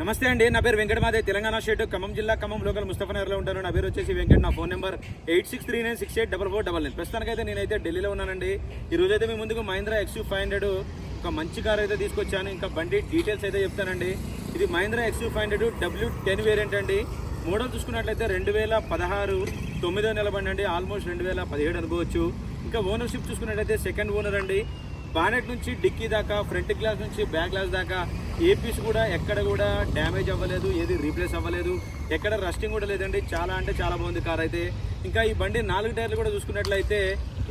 నమస్తే అండి నా పేరు వెంకటమాదే. తెలంగాణ స్టేట్ ఖమ్మం జిల్లా ఖమ్మం లోకల్ ముస్తఫనగర్లో ఉంటాను. నా పేరు వచ్చేసి వెంకట. నా phone number eight six three nine six eight double four double nine. ప్రస్తుతానికైతే నేనైతే ఢిల్లీలో ఉన్నానండి. ఈ రోజు అయితే మీ ముందుకు మహీంద్రా ఎక్స్యూ ఫైవ్ హండ్రెడ్ ఒక మంచి కార్ అయితే తీసుకొచ్చాను. ఇంకా బండి డీటెయిల్స్ అయితే చెప్తానండి. ఇది Mahindra XU five hundred W ten variant అండి. మోడల్ చూసుకున్నట్లయితే రెండు వేల పదహారు తొమ్మిదో నెల బండి అండి. ఆల్మోస్ట్ రెండు వేల పదిహేడు అనుకోవచ్చు. ఇంకా ఓనర్షిప్ చూసుకున్నట్లయితే సెకండ్ ఓనర్ అండి. బానెట్ నుంచి డిక్కీ దాకా ఫ్రంట్ గ్లాస్ నుంచి బ్యాక్ గ్లాస్ దాకా ఏ పీస్ కూడా ఎక్కడ కూడా డ్యామేజ్ అవ్వలేదు ఏది రీప్లేస్ అవ్వలేదు. ఎక్కడ రస్టింగ్ కూడా లేదండి. చాలా అంటే చాలా బాగుంది కార్ అయితే. ఇంకా ఈ బండి నాలుగు టైర్లు కూడా చూసుకున్నట్లయితే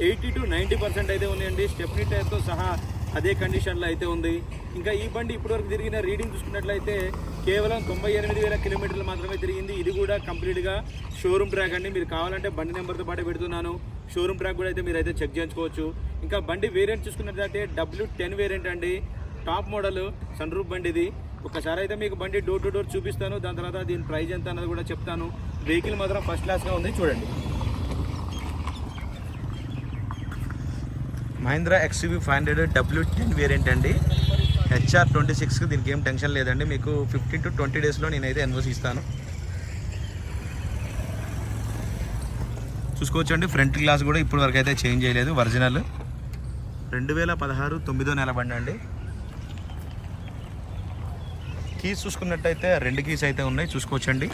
ఎయిటీ టు నైంటీ పర్సెంట్ అయితే ఉన్నాయండి. స్టెప్నీ టైర్తో సహా అదే కండిషన్లో అయితే ఉంది. ఇంకా ఈ బండి ఇప్పటివరకు తిరిగిన రీడింగ్ చూసుకున్నట్లయితే కేవలం తొంభై ఎనిమిది వేల కిలోమీటర్లు మాత్రమే తిరిగింది. ఇది కూడా కంప్లీట్గా షోరూమ్ ట్రాక్ అండి. మీరు కావాలంటే బండి నెంబర్తో పాటు పెడుతున్నాను. షోరూమ్ ట్రాక్ కూడా అయితే మీరు అయితే చెక్ చేయించుకోవచ్చు. ఇంకా బండి వేరియంట్ చూసుకున్నట్లయితే డబ్ల్యూ టెన్ వేరియంట్ అండి. టాప్ మోడల్ సన్ రూప్ బండి ఇది. ఒకసారి అయితే మీకు బండి డోర్ టు డోర్ చూపిస్తాను. దాని తర్వాత దీని ప్రైజ్ ఎంత అన్నది కూడా చెప్తాను. వెహికల్ మాత్రం ఫస్ట్ క్లాస్గా ఉంది చూడండి. Mahindra XUV five hundred W ten variant అండి. హెచ్ఆర్ ట్వంటీ సిక్స్కి దీనికి ఏం టెన్షన్ లేదండి. మీకు ఫిఫ్టీన్ టు ట్వంటీ డేస్లో నేనైతే ఎన్వోసి ఇస్తాను. చూసుకోవచ్చండి ఫ్రంట్ గ్లాస్ కూడా ఇప్పటివరకు అయితే చేంజ్ చేయలేదు ఒరిజినల్ రెండు వేల పదహారు తొమ్మిదో నెల బండి అండి. కీస్ చూసుకున్నట్టయితే రెండు కీస్ అయితే ఉన్నాయి. చూసుకోవచ్చండి.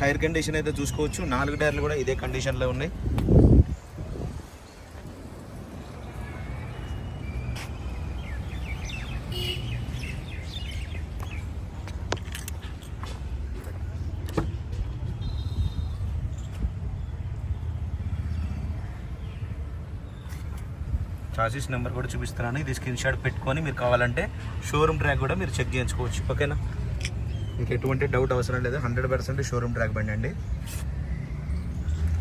టైర్ కండిషన్ అయితే చూసుకోవచ్చు. నాలుగు టైర్లు కూడా ఇదే కండిషన్లో ఉన్నాయి. చాసిస్ నెంబర్ కూడా చూపిస్తున్నాను. ఇది స్క్రీన్ షాట్ పెట్టుకొని మీరు కావాలంటే షోరూమ్ ట్రాక్ కూడా మీరు చెక్ చేయించుకోవచ్చు. ఓకేనా? మీకు ఎటువంటి డౌట్ అవసరం లేదు. హండ్రెడ్ పర్సెంట్ షోరూమ్ ట్రాక్ బండి అండి.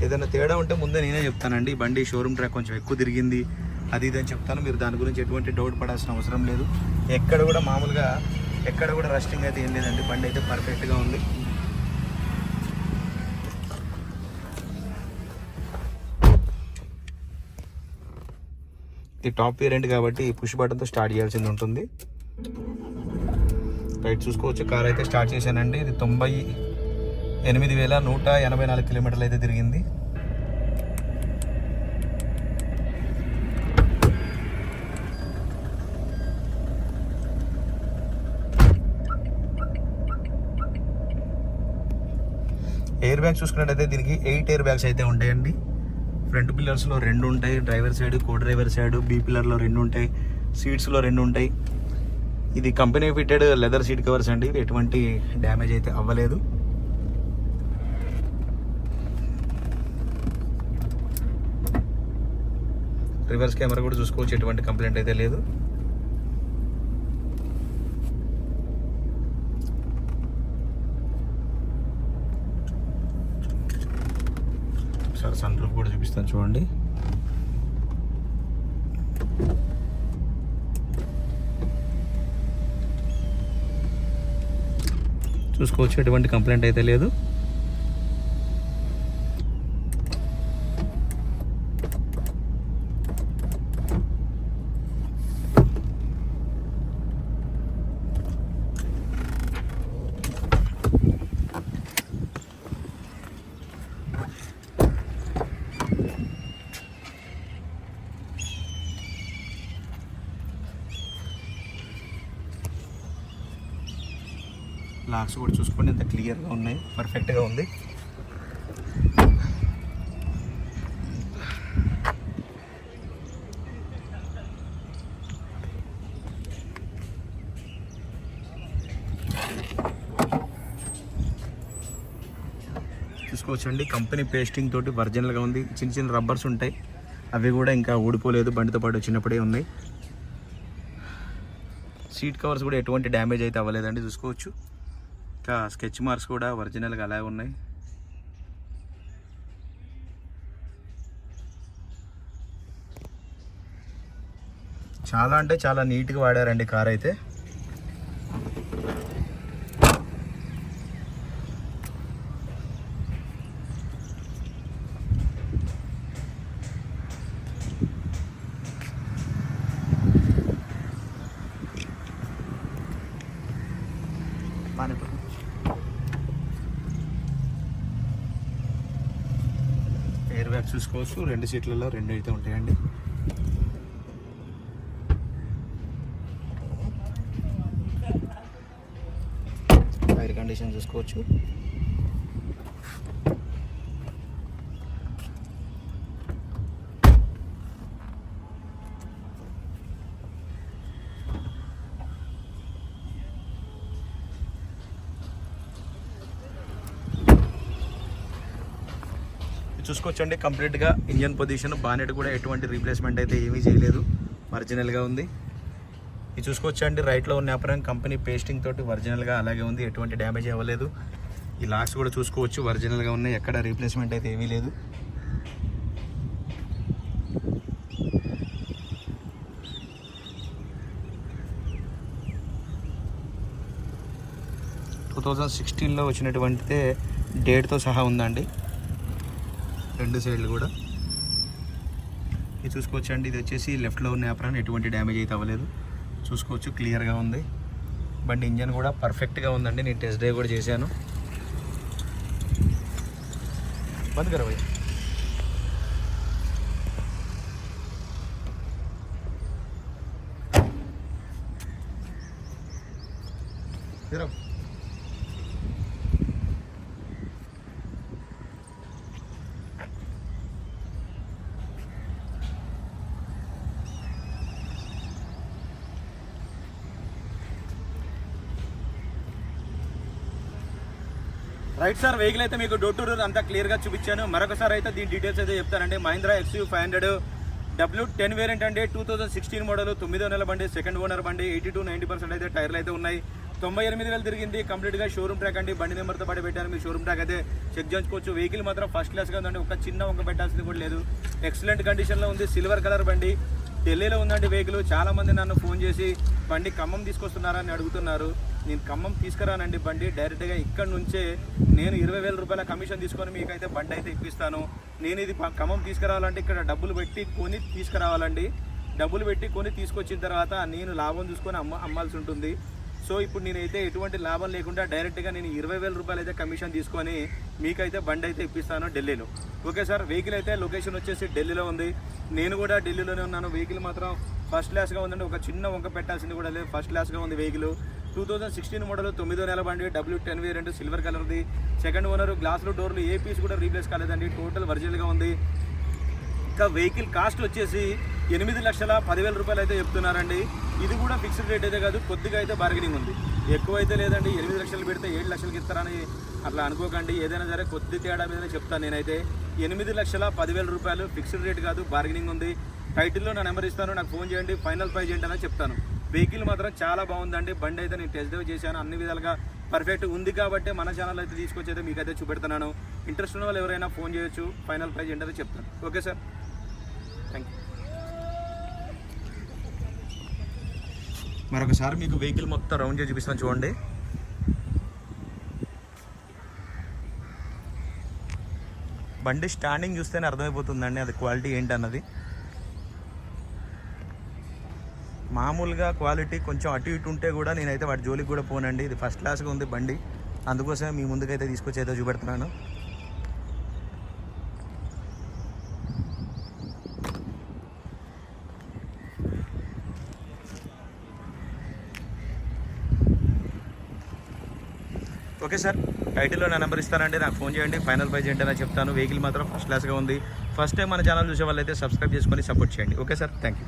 ఏదైనా తేడా ఉంటే ముందే నేనే చెప్తానండి. బండి షోరూమ్ ట్రాక్ కొంచెం ఎక్కువ తిరిగింది. అది ఇది అని చెప్తాను. మీరు దాని గురించి ఎటువంటి డౌట్ పడాల్సిన అవసరం లేదు. ఎక్కడ కూడా మామూలుగా ఎక్కడ కూడా రస్టింగ్ అయితే ఏం లేదండి. బండి అయితే పర్ఫెక్ట్గా ఉంది. ఇది టాప్ వేరియంట్ కాబట్టి పుష్ బటన్తో స్టార్ట్ చేయాల్సింది ఉంటుంది. రైట్ చూసుకోవచ్చు. కార్ అయితే స్టార్ట్ చేశానండి. ఇది తొంభై ఎనిమిది వేల నూట ఎనభై నాలుగు కిలోమీటర్లు అయితే తిరిగింది. ఎయిర్ బ్యాగ్స్ చూసుకున్నట్టయితే దీనికి ఎయిట్ ఎయిర్ బ్యాగ్స్ అయితే ఉంటాయండి. ఫ్రంట్ పిల్లర్స్లో రెండు ఉంటాయి driver side co driver side B పిల్లర్లో రెండు ఉంటాయి సీట్స్లో రెండు ఉంటాయి. ఇది company fitted leather seat covers అండి ఎటువంటి డ్యామేజ్ అయితే అవ్వలేదు. రివర్స్ కెమెరా కూడా చూసుకోవచ్చు ఎటువంటి కంప్లైంట్ అయితే లేదు ఒకసారి సన్ రూఫ్ కూడా చూపిస్తాను చూడండి. చూసుకోవచ్చు ఎటువంటి కంప్లైంట్ అయితే లేదు. లాక్స్ కూడా చూసుకోండి ఎంత క్లియర్గా ఉన్నాయి పర్ఫెక్ట్గా ఉంది. చూసుకోవచ్చండి. కంపెనీ పేస్టింగ్ తోటి ఒరిజినల్గా ఉంది. చిన్న చిన్న రబ్బర్స్ ఉంటాయి. అవి కూడా ఇంకా ఊడిపోలేదు. బండితో పాటు వచ్చినప్పుడే ఉన్నాయి. సీట్ కవర్స్ కూడా ఎటువంటి డ్యామేజ్ అయితే అవ్వలేదండి. చూసుకోవచ్చు. ఇంకా స్కెచ్ మార్క్స్ కూడా ఒరిజినల్గా అలాగే ఉన్నాయి. చాలా అంటే చాలా నీట్గా వాడారండి కార్ అయితే పానీపూరి ఎయిర్ బ్యాగ్ చూసుకోవచ్చు. రెండు సీట్లలో రెండు అయితే ఉంటాయండి. ఎయిర్ కండిషన్ చూసుకోవచ్చు. చూసుకోవచ్చండి. కంప్లీట్గా ఇంజన్ పొజిషన్ బానెట్ కూడా ఎటువంటి రీప్లేస్మెంట్ అయితే ఏమీ చేయలేదు. ఒరిజినల్గా ఉంది. ఇది చూసుకోవచ్చండి. రైట్లో ఉన్న వ్యాపారం కంపెనీ పేస్టింగ్ తోటి ఒరిజినల్గా అలాగే ఉంది. ఎటువంటి డ్యామేజ్ అవ్వలేదు. ఈ లాక్స్ కూడా చూసుకోవచ్చు. ఒరిజినల్గా ఉన్నాయి. ఎక్కడ రీప్లేస్మెంట్ అయితే ఏమీ లేదు. టూ థౌజండ్ సిక్స్టీన్లో వచ్చినటువంటి డేట్తో సహా ఉందండి. రెండు సైడ్లు కూడా. ఇది చూసుకోవచ్చు అండి ఇది వచ్చేసి లెఫ్ట్లో ఉన్న యాప్రాన్ ఎటువంటి డ్యామేజ్ అయితే అవ్వలేదు. చూసుకోవచ్చు క్లియర్గా ఉంది. బండి ఇంజన్ కూడా పర్ఫెక్ట్గా ఉందండి. నేను టెస్ట్ డ్రైవ్ కూడా చేశాను. బంద్ కరా ఇరవై రైట్ సార్ వెహికల్ అయితే మీకు డోర్ టు డోర్ అంతా క్లియర్గా చూపించాను. మరొకసారి అయితే దీని డీటెయిల్స్ అయితే చెప్తానండి. Mahindra XU five hundred W ten variant అండి. టూ థౌసండ్ సిక్స్టీన్ మోడల్ తొమ్మిదో నెల బండి సెకండ్ ఓనర్ బండి ఎయిటీ టు నైంటీ పర్సెంట్ అయితే టైర్లు అయితే ఉన్నాయి. తొంభై ఎనిమిది వేలు తిరిగింది. కంప్లీట్గా షోరూమ్ ట్రాక్ అండి. బండి నెంబర్తో పాటు పెట్టాను. మీ షోరూమ్ ట్రాక్ అయితే చెక్ చేయించుకోవచ్చు. వెహికల్ మాత్రం ఫస్ట్ క్లాస్గా ఉందండి. ఒక చిన్న వంక పెట్టాల్సింది కూడా లేదు. ఎక్సలెంట్ కండిషన్లో ఉంది. సిల్వర్ కలర్ బండి. ఢిల్లీలో ఉందండి వెహికల్. చాలా మంది నన్ను ఫోన్ చేసి బండి ఖమ్మం తీసుకొస్తున్నారని అడుగుతున్నారు. నేను ఖమ్మం తీసుకురానండి బండి. డైరెక్ట్గా ఇక్కడ నుంచే నేను ఇరవై వేల రూపాయల కమిషన్ తీసుకొని మీకైతే బండి అయితే ఇప్పిస్తాను. నేను ఇది ఖమ్మం తీసుకురావాలంటే ఇక్కడ డబ్బులు పెట్టి కొని తీసుకురావాలండి. డబ్బులు పెట్టి కొని తీసుకొచ్చిన తర్వాత నేను లాభం చూసుకొని అమ్మ అమ్మాల్సి ఉంటుంది. సో ఇప్పుడు నేనైతే ఎటువంటి లాభం లేకుండా డైరెక్ట్గా నేను ఇరవై వేల రూపాయలు అయితే కమిషన్ తీసుకొని మీకైతే బండి అయితే ఇప్పిస్తాను ఢిల్లీలో. ఓకే సార్ వెహికల్ అయితే లొకేషన్ వచ్చేసి ఢిల్లీలో ఉంది. నేను కూడా ఢిల్లీలోనే ఉన్నాను. వెహికల్ మాత్రం ఫస్ట్ క్లాస్గా ఉందండి. ఒక చిన్న వంక పెట్టాల్సింది కూడా లేదు. ఫస్ట్ క్లాస్గా ఉంది vehicle. Two thousand sixteen model తొమ్మిదో నెల బండి డబ్ల్యూ టెన్ వేరియంట్ సిల్వర్ కలర్ది. సెకండ్ ఓనర్ గ్లాసులు డోర్లు ఏ పీస్ కూడా రీప్లేస్ కాలేదండి. టోటల్ ఒరిజినల్గా ఉంది. ఇంకా వెహికల్ కాస్ట్ వచ్చేసి ఎనిమిది లక్షల పదివేల రూపాయలు అయితే చెప్తున్నారండి. ఇది కూడా ఫిక్స్డ్ రేట్ అయితే కాదు కొద్దిగా అయితే బార్గెనింగ్ ఉంది. ఎక్కువ అయితే లేదండి ఎనిమిది లక్షలు పెడితే ఏడు లక్షలకి ఇస్తారని అట్లా అనుకోకండి. ఏదైనా సరే కొద్ది తేడా మీద చెప్తాను నేనైతే. ఎనిమిది లక్షల పదివేల రూపాయలు ఫిక్స్డ్ రేట్ కాదు బార్గెనింగ్ ఉంది. టైటిల్లో నా నెంబర్ ఇస్తాను నాకు ఫోన్ చేయండి ఫైనల్ ప్రైజ్ ఏంటని చెప్తాను. వెహికల్ మాత్రం చాలా బాగుందండి. బండి అయితే నేను టెస్ట్ డ్రైవ్ చేశాను అన్ని విధాలుగా పర్ఫెక్ట్ ఉంది కాబట్టి మన ఛానల్ అయితే తీసుకొచ్చి అయితే మీకైతే చూపెడుతున్నాను. ఇంట్రెస్ట్ ఉన్న వాళ్ళు ఎవరైనా ఫోన్ చేయొచ్చు ఫైనల్ ప్రైజ్ ఏంటో చెప్తాను. ఓకే సార్ థ్యాంక్ యూ మరొకసారి మీకు వెహికల్ మొత్తం రౌండ్ చేసి చూపిస్తాను చూడండి. బండి స్టాండింగ్ చూస్తేనే అర్థమైపోతుందండి అది క్వాలిటీ ఏంటన్నది. మామూలుగా క్వాలిటీ కొంచెం అటు ఇటు ఉంటే కూడా నేనైతే వాటి జోలికి కూడా పోనండి. ఇది ఫస్ట్ క్లాస్గా ఉంది బండి. అందుకోసమే మీ ముందుకైతే తీసుకొచ్చి అయితే చూపెడుతున్నాను. Okay sir. టైటిల్లో నా నెంబర్ ఇస్తానండి. నాకు ఫోన్ చేయండి. ఫైనల్ ప్రైజ్ ఏంటో చెప్తాను. వెహికల్ మాత్రం ఫస్ట్ క్లాస్గా ఉంది. ఫస్ట్ టైం మన ఛానల్ చూసే వాళ్ళైతే సబ్స్క్రైబ్ చేసుకొని సపోర్ట్ చేయండి. Okay sir. Thank you